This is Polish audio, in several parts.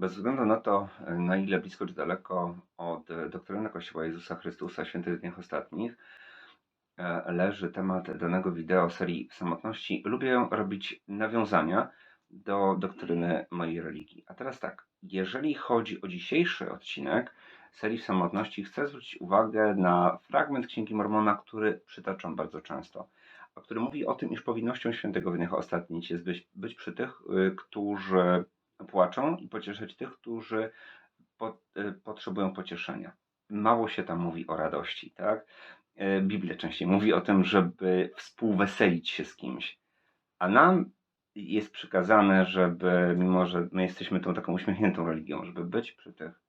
Bez względu na to, na ile blisko czy daleko od doktryny Kościoła Jezusa Chrystusa Świętych Dniach Ostatnich e, leży temat danego wideo serii samotności, lubię robić nawiązania do doktryny mojej religii. A teraz tak, jeżeli chodzi o dzisiejszy odcinek serii samotności, chcę zwrócić uwagę na fragment Księgi Mormona, który przytaczam bardzo często, a który mówi o tym, iż powinnością świętego w dniach ostatnich jest być, być przy tych, y, którzy płaczą i pocieszać tych, którzy y, potrzebują pocieszenia. Mało się tam mówi o radości, tak? Y, Biblia częściej mówi o tym, żeby współweselić się z kimś. A nam jest przykazane, żeby, mimo że my jesteśmy tą taką uśmiechniętą religią, żeby być przy tych,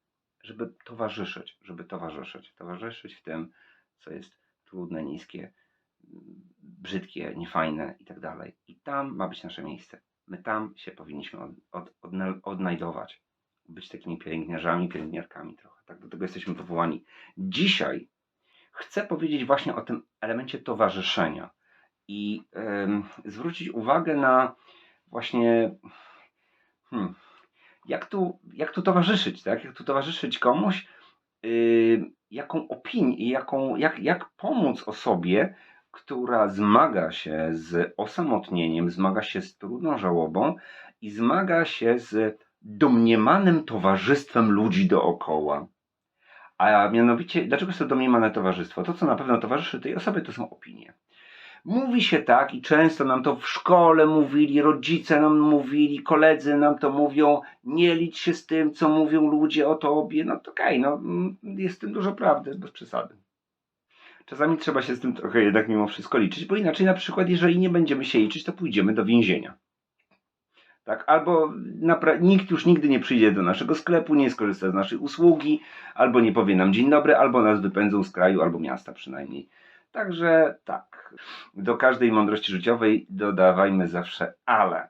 żeby towarzyszyć, żeby towarzyszyć, towarzyszyć w tym, co jest trudne, niskie, brzydkie, niefajne i tak dalej. I tam ma być nasze miejsce. My tam się powinniśmy od, od, odna- odnajdować. Być takimi pielęgniarzami, pielęgniarkami trochę. Tak, do tego jesteśmy powołani. Dzisiaj chcę powiedzieć właśnie o tym elemencie towarzyszenia i em, zwrócić uwagę na właśnie hmm, jak, tu, jak tu towarzyszyć, tak? Jak tu towarzyszyć komuś, yy, jaką opinię, jaką, jak, jak pomóc osobie, która zmaga się z osamotnieniem, zmaga się z trudną żałobą i zmaga się z domniemanym towarzystwem ludzi dookoła. A mianowicie, dlaczego jest to domniemane towarzystwo? To, co na pewno towarzyszy tej osobie, to są opinie. Mówi się tak i często nam to w szkole mówili, rodzice nam mówili, koledzy nam to mówią, nie licz się z tym, co mówią ludzie o tobie. No to okej, no mm, jest w tym dużo prawdy, bez przesady. Czasami trzeba się z tym trochę jednak mimo wszystko liczyć, bo inaczej na przykład, jeżeli nie będziemy się liczyć, to pójdziemy do więzienia. Tak, albo nikt już nigdy nie przyjdzie do naszego sklepu, nie skorzysta z naszej usługi, albo nie powie nam dzień dobry, albo nas wypędzą z kraju, albo miasta przynajmniej. Także tak, do każdej mądrości życiowej dodawajmy zawsze ale.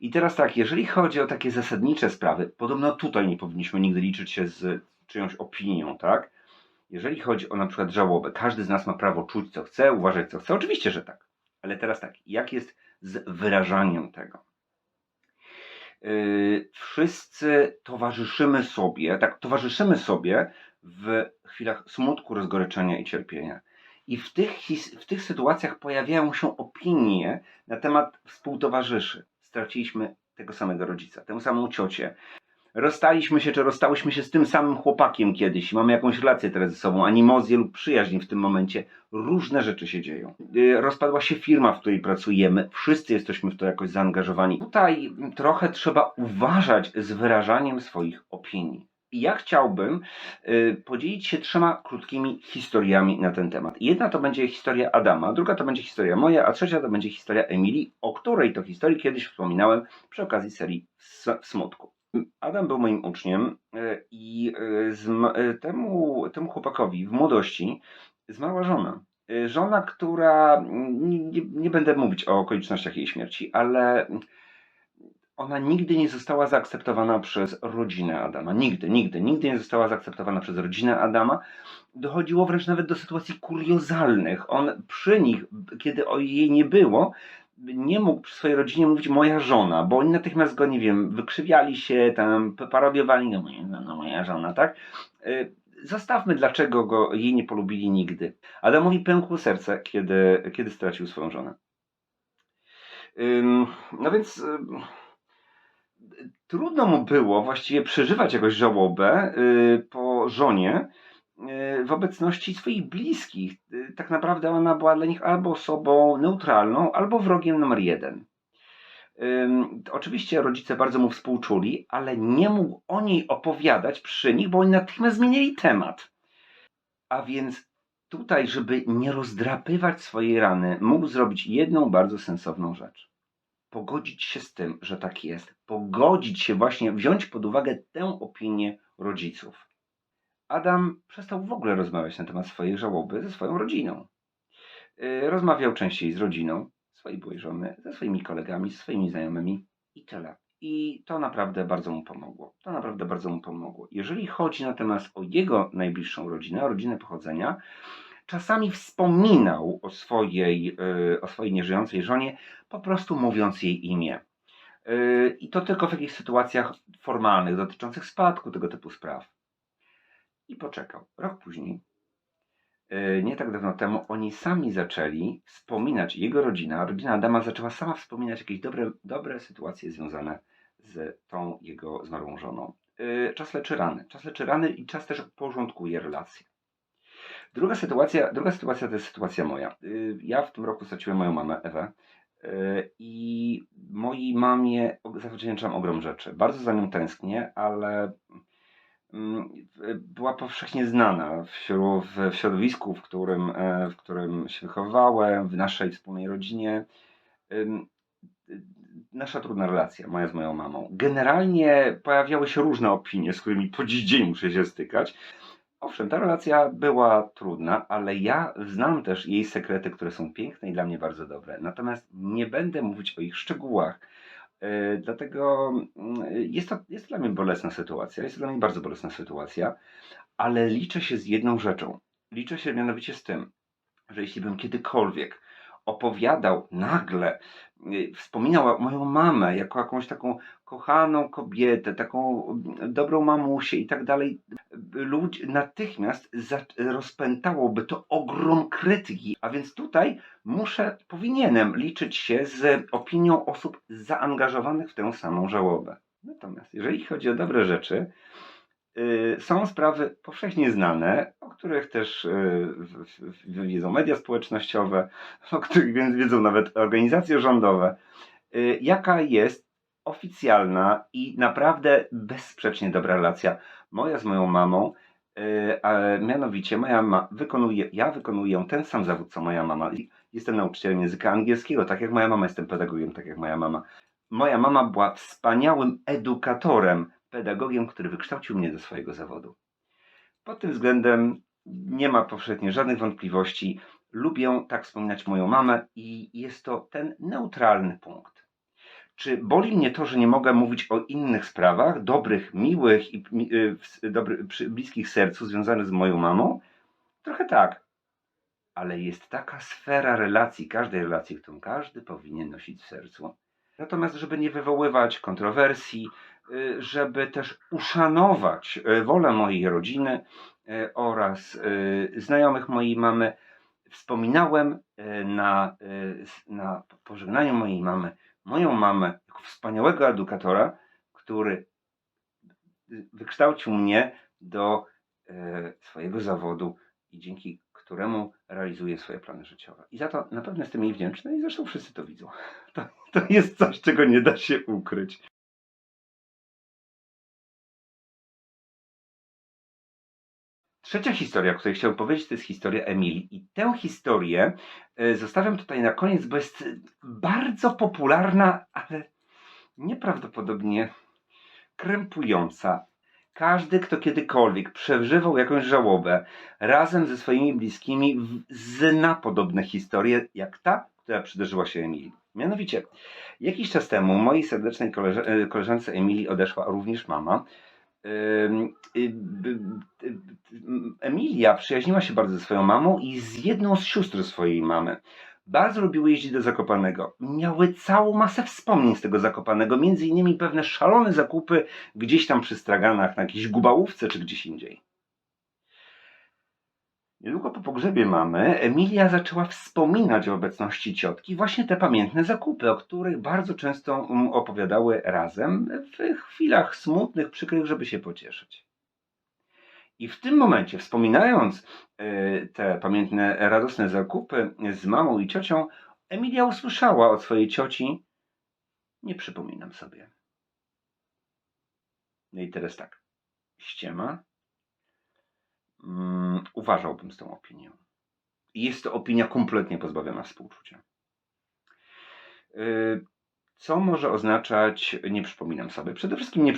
I teraz tak, jeżeli chodzi o takie zasadnicze sprawy, podobno tutaj nie powinniśmy nigdy liczyć się z czyjąś opinią, tak? Jeżeli chodzi o na przykład żałobę, każdy z nas ma prawo czuć co chce, uważać co chce, oczywiście, że tak. Ale teraz tak, jak jest z wyrażaniem tego? Yy, wszyscy towarzyszymy sobie, tak, towarzyszymy sobie w chwilach smutku, rozgoryczenia i cierpienia. I w tych, w tych sytuacjach pojawiają się opinie na temat współtowarzyszy. Straciliśmy tego samego rodzica, tę samą ciocię. Rozstaliśmy się, czy rozstałyśmy się z tym samym chłopakiem kiedyś. Mamy jakąś relację teraz ze sobą, animozję lub przyjaźń w tym momencie. Różne rzeczy się dzieją. Yy, Rozpadła się firma, w której pracujemy. Wszyscy jesteśmy w to jakoś zaangażowani. Tutaj trochę trzeba uważać z wyrażaniem swoich opinii. I ja chciałbym y, podzielić się trzema krótkimi historiami na ten temat. Jedna to będzie historia Adama, druga to będzie historia moja, a trzecia to będzie historia Emilii, o której to historii kiedyś wspominałem przy okazji serii Smutku. Adam był moim uczniem y, i zma- y, temu, temu chłopakowi w młodości zmarła żona. Żona, która, mm, nie, nie będę mówić o okolicznościach jej śmierci, ale ona nigdy nie została zaakceptowana przez rodzinę Adama. Nigdy, nigdy, nigdy nie została zaakceptowana przez rodzinę Adama. Dochodziło wręcz nawet do sytuacji kuriozalnych. On przy nich, kiedy o jej nie było, nie mógł przy swojej rodzinie mówić moja żona, bo oni natychmiast go, nie wiem, wykrzywiali się, tam parodiowali, no moja, no, moja żona, tak? Y, Zostawmy, dlaczego go jej nie polubili nigdy. Adamowi pękło serce, kiedy, kiedy stracił swoją żonę. No więc ym, trudno mu było właściwie przeżywać jakąś żałobę y, po żonie y, w obecności swoich bliskich. Y, Tak naprawdę ona była dla nich albo osobą neutralną, albo wrogiem numer jeden. Oczywiście rodzice bardzo mu współczuli, ale nie mógł o niej opowiadać przy nich, bo oni natychmiast zmienili temat. A więc tutaj, żeby nie rozdrapywać swojej rany, mógł zrobić jedną bardzo sensowną rzecz pogodzić się z tym, że tak jest, pogodzić się właśnie, wziąć pod uwagę tę opinię rodziców. Adam przestał w ogóle rozmawiać na temat swojej żałoby ze swoją rodziną. Yy, Rozmawiał częściej z rodziną swojej byłej żony, ze swoimi kolegami, ze swoimi znajomymi i tyle. I to naprawdę bardzo mu pomogło. To naprawdę bardzo mu pomogło. Jeżeli chodzi natomiast o jego najbliższą rodzinę, o rodzinę pochodzenia, czasami wspominał o swojej, yy, o swojej nieżyjącej żonie, po prostu mówiąc jej imię. Yy, I to tylko w jakichś sytuacjach formalnych, dotyczących spadku, tego typu spraw. I poczekał. Rok później, yy, nie tak dawno temu, oni sami zaczęli wspominać, jego rodzina, rodzina Adama zaczęła sama wspominać jakieś dobre, dobre sytuacje związane z tą jego zmarłą żoną. Yy, Czas leczy rany. Czas leczy rany i czas też porządkuje relacje. Druga sytuacja, druga sytuacja to jest sytuacja moja. Yy, Ja w tym roku straciłem moją mamę, Ewę. I mojej mamie zawdzięczam ogrom rzeczy. Bardzo za nią tęsknię, ale była powszechnie znana w środowisku, w którym, e, w którym się wychowywałem, w naszej wspólnej rodzinie. Y, Nasza trudna relacja, moja z moją mamą. Generalnie pojawiały się różne opinie, z którymi po dziś dzień muszę się stykać. Owszem, ta relacja była trudna, ale ja znam też jej sekrety, które są piękne i dla mnie bardzo dobre. Natomiast nie będę mówić o ich szczegółach. Yy, dlatego yy, jest to, jest to dla mnie bolesna sytuacja. Jest to dla mnie bardzo bolesna sytuacja, ale liczę się z jedną rzeczą. Liczę się mianowicie z tym, że jeśli bym kiedykolwiek opowiadał nagle, yy, wspominał moją mamę jako jakąś taką kochaną kobietę, taką dobrą mamusię i tak dalej, ludzi natychmiast rozpętałoby to ogrom krytyki. A więc tutaj muszę, powinienem liczyć się z opinią osób zaangażowanych w tę samą żałobę. Natomiast jeżeli chodzi o dobre rzeczy, y, są sprawy powszechnie znane, o których też y, wiedzą media społecznościowe, o których więc wiedzą nawet organizacje rządowe, y, jaka jest oficjalna i naprawdę bezsprzecznie dobra relacja moja z moją mamą, yy, a mianowicie moja ma wykonuje, ja wykonuję ten sam zawód co moja mama. Jestem nauczycielem języka angielskiego, tak jak moja mama, jestem pedagogiem, tak jak moja mama. Moja mama była wspaniałym edukatorem, pedagogiem, który wykształcił mnie do swojego zawodu. Pod tym względem nie ma powszechnie żadnych wątpliwości. Lubię tak wspominać moją mamę i jest to ten neutralny punkt. Czy boli mnie to, że nie mogę mówić o innych sprawach, dobrych, miłych i y, dobry, bliskich sercu, związanych z moją mamą? Trochę tak. Ale jest taka sfera relacji, każdej relacji, którą każdy powinien nosić w sercu. Natomiast, żeby nie wywoływać kontrowersji, żeby też uszanować y, wolę mojej rodziny y, oraz y, znajomych mojej mamy, wspominałem y, na, y, na pożegnaniu mojej mamy moją mamę jako wspaniałego edukatora, który y, wykształcił mnie do swojego zawodu i dzięki któremu realizuję swoje plany życiowe. I za to na pewno jestem jej wdzięczny i zresztą wszyscy to widzą. To, to jest coś, czego nie da się ukryć. Trzecia historia, o której chciałbym powiedzieć, to jest historia Emilii. I tę historię e, zostawiam tutaj na koniec, bo jest bardzo popularna, ale nieprawdopodobnie krępująca. Każdy, kto kiedykolwiek przeżywał jakąś żałobę razem ze swoimi bliskimi, zna podobne historie, jak ta, która przydarzyła się Emilii. Mianowicie, jakiś czas temu mojej serdecznej e, koleżance Emilii odeszła również mama. Y, y, y, Emilia przyjaźniła się bardzo ze swoją mamą i z jedną z sióstr swojej mamy. Bardzo lubiły jeździć do Zakopanego. Miały całą masę wspomnień z tego Zakopanego, między innymi pewne szalone zakupy gdzieś tam przy straganach, na jakiejś gubałówce czy gdzieś indziej. Niedługo po pogrzebie mamy Emilia zaczęła wspominać o obecności ciotki właśnie te pamiętne zakupy, o których bardzo często mm, opowiadały razem w chwilach smutnych, przykrych, żeby się pocieszyć. I w tym momencie, wspominając e, te pamiętne, radosne zakupy z mamą i ciocią, Emilia usłyszała od swojej cioci: Nie przypominam sobie. No i teraz tak. Ściema. Mm, uważałbym z tą opinią. I jest to opinia kompletnie pozbawiona współczucia. Y, Co może oznaczać nie przypominam sobie? Przede wszystkim nie,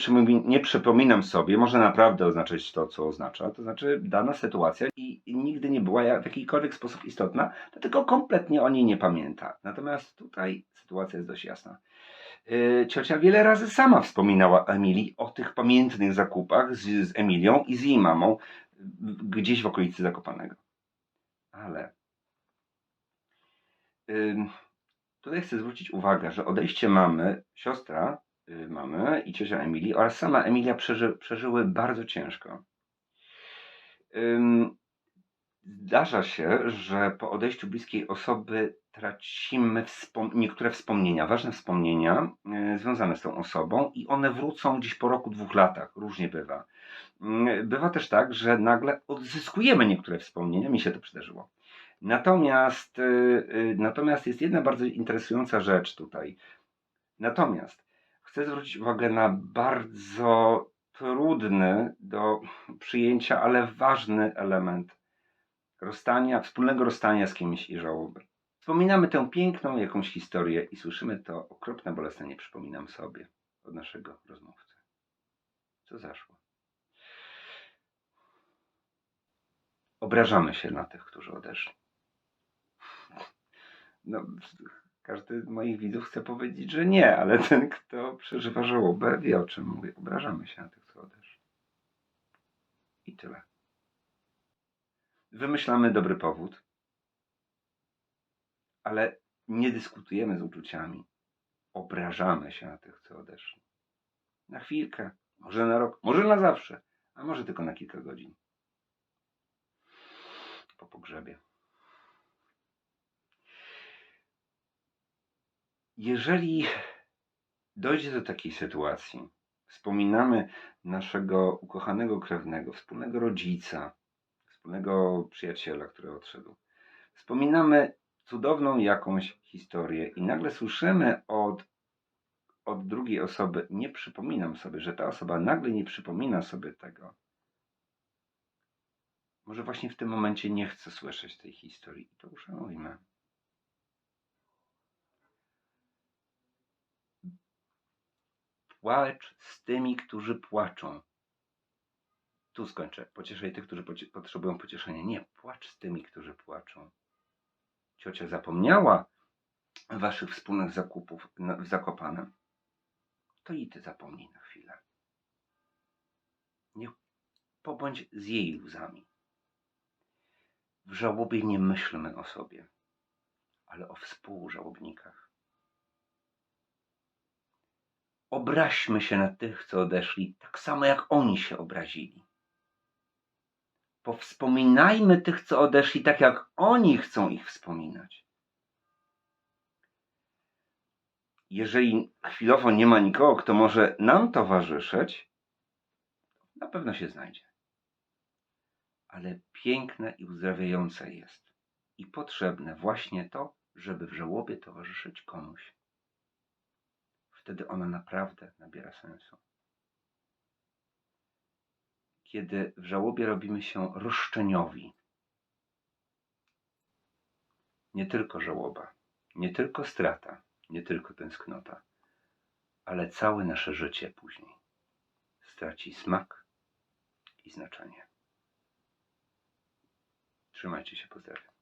nie przypominam sobie, może naprawdę oznaczać to, co oznacza, to znaczy dana sytuacja i nigdy nie była w jakikolwiek sposób istotna, dlatego kompletnie o niej nie pamięta. Natomiast tutaj sytuacja jest dość jasna. Yy, Ciocia wiele razy sama wspominała Emilii o tych pamiętnych zakupach z, z Emilią i z jej mamą gdzieś w okolicy Zakopanego. Ale Tutaj chcę zwrócić uwagę, że odejście mamy, siostra y, mamy i ciocia Emilii oraz sama Emilia przeży, przeżyły bardzo ciężko. Zdarza się, że po odejściu bliskiej osoby tracimy wspom- niektóre wspomnienia, ważne wspomnienia y, związane z tą osobą i one wrócą gdzieś po roku, dwóch latach. Różnie bywa. Mm, Bywa też tak, że nagle odzyskujemy niektóre wspomnienia, mi się to przydarzyło. Natomiast, y, y, natomiast jest jedna bardzo interesująca rzecz tutaj. Natomiast chcę zwrócić uwagę na bardzo trudny do przyjęcia, ale ważny element rozstania, wspólnego rozstania z kimś i żałoby. Wspominamy tę piękną jakąś historię i słyszymy to okropne, bolesne, nie przypominam sobie od naszego rozmówcy. Co zaszło? Obrażamy się na tych, którzy odeszli. No, każdy z moich widzów chce powiedzieć, że nie, ale ten, kto przeżywa żałobę, wie o czym mówię. Obrażamy się na tych, co odeszli. I tyle. Wymyślamy dobry powód, ale nie dyskutujemy z uczuciami. Obrażamy się na tych, co odeszli. Na chwilkę, może na rok, może na zawsze, a może tylko na kilka godzin. Po pogrzebie. Jeżeli dojdzie do takiej sytuacji, wspominamy naszego ukochanego krewnego, wspólnego rodzica, wspólnego przyjaciela, który odszedł, wspominamy cudowną jakąś historię i nagle słyszymy od, od drugiej osoby, nie przypominam sobie, że ta osoba nagle nie przypomina sobie tego. Może właśnie w tym momencie nie chce słyszeć tej historii i to uszanujmy. Płacz z tymi, którzy płaczą. Tu skończę. Pocieszaj tych, którzy potrzebują pocieszenia. Nie, płacz z tymi, którzy płaczą. Ciocia zapomniała waszych wspólnych zakupów w Zakopanem. To i ty zapomnij na chwilę. Niech pobądź z jej łzami. W żałobie nie myślmy o sobie, ale o współżałobnikach. Obraźmy się na tych, co odeszli, tak samo jak oni się obrazili. Powspominajmy tych, co odeszli, tak jak oni chcą ich wspominać. Jeżeli chwilowo nie ma nikogo, kto może nam towarzyszyć, na pewno się znajdzie. Ale piękne i uzdrawiające jest i potrzebne właśnie to, żeby w żałobie towarzyszyć komuś. Wtedy ona naprawdę nabiera sensu. Kiedy w żałobie robimy się roszczeniowi. Nie tylko żałoba, nie tylko strata, nie tylko tęsknota, ale całe nasze życie później straci smak i znaczenie. Trzymajcie się, pozdrawiam.